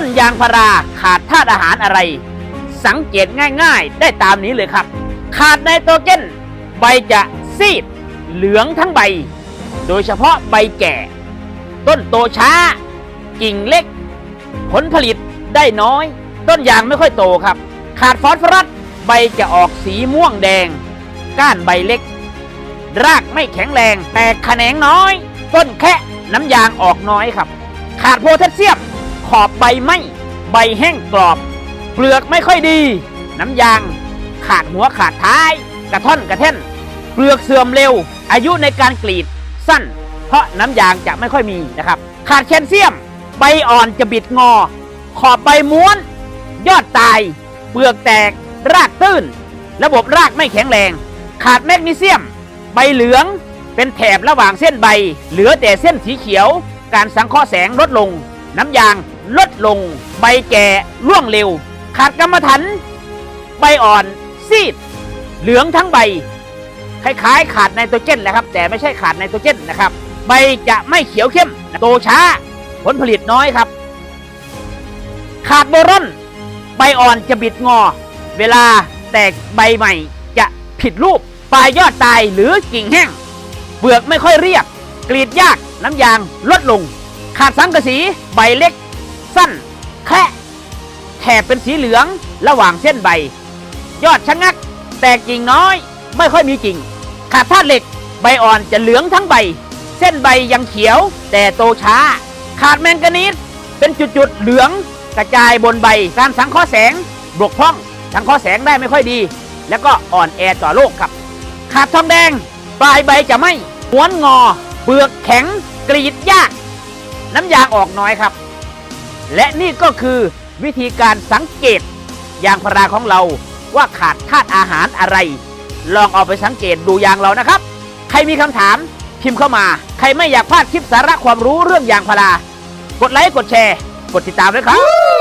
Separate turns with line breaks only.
ต้นยางพาราขาดธาตุอาหารอะไร สังเกตง่ายๆ ได้ตามนี้เลยครับ ขาดไนโตรเจนใบจะซีด เหลืองทั้งใบ โดยเฉพาะใบแก่ ต้นโตช้า กิ่งเล็ก ผลผลิตได้น้อย ต้นยางไม่ค่อยโตครับ ขาดฟอสฟอรัสใบจะออกสีม่วงแดง ก้านใบเล็ก รากไม่แข็งแรง แตกแขนงน้อย ต้นแค่น้ำยางออกน้อยครับ ขาดโพแทสเซียม ขอบใบไหมใบแห้งกรอบ เปลือกไม่ค่อยดี น้ำยาง ขาดหัวขาดท้าย กระท่อนกระแท่น เปลือกเสื่อมเร็ว อายุในการกรีดสั้น เพราะน้ำยางจะไม่ค่อยมีนะครับ ขาดแคลเซียม ใบอ่อนจะบิดงอ ขอบใบม้วน ยอดตาย เปลือกแตก รากตื้น ระบบรากไม่แข็งแรง ขาดแมกนีเซียม ใบเหลืองเป็นแถบระหว่างเส้นใบ เหลือแต่เส้นสีเขียว การสังเคราะห์แสงลดลง น้ำยาง ลดลง ใบแก่ร่วงเร็ว ขาดกรรมฐานใบอ่อนซีด เหลืองทั้งใบ คล้ายๆ ขาดไนโตรเจนแหละครับ แต่ไม่ใช่ขาดไนโตรเจนนะครับ ใบจะไม่เขียวเข้ม โตช้า ผลผลิตน้อยครับ ขาดโบรอน ใบอ่อนจะบิดงอ เวลาแตกใบใหม่จะผิดรูป ปลายยอดตายหรือกิ่งแห้ง เปลือกไม่ค่อยเรียบ กรีดยาก น้ำยางลดลง ขาดสังกะสี ใบเล็ก สั้น แค่แถบเป็นสีเหลืองระหว่างเส้นใบ ยอดชะงัก แตกกิ่งน้อย ไม่ค่อยมีกิ่ง ขาดธาตุเหล็ก ใบอ่อนจะเหลืองทั้งใบ เส้นใบยังเขียว แต่โตช้า ขาดแมงกานีสเป็นจุดๆเหลืองกระจายบนใบการสังเคราะห์แสงบกพร่องสังเคราะห์แสงได้ไม่ค่อยดี แล้วก็อ่อนแอต่อโรคครับ ขาดทองแดง ปลายใบจะไม่ม้วนงอ เปลือกแข็ง กรีดยาก น้ำยางออกน้อยครับ และนี่ก็คือวิธีการสังเกตยางพาราของเราว่าขาดธาตุอาหารอะไร ลองเอาไปสังเกตดูยางเรานะครับ ใครมีคำถามพิมพ์เข้ามา ใครไม่อยากพลาดคลิปสาระความรู้เรื่องยางพารากดไลค์กดแชร์ กดติดตามด้วยครับ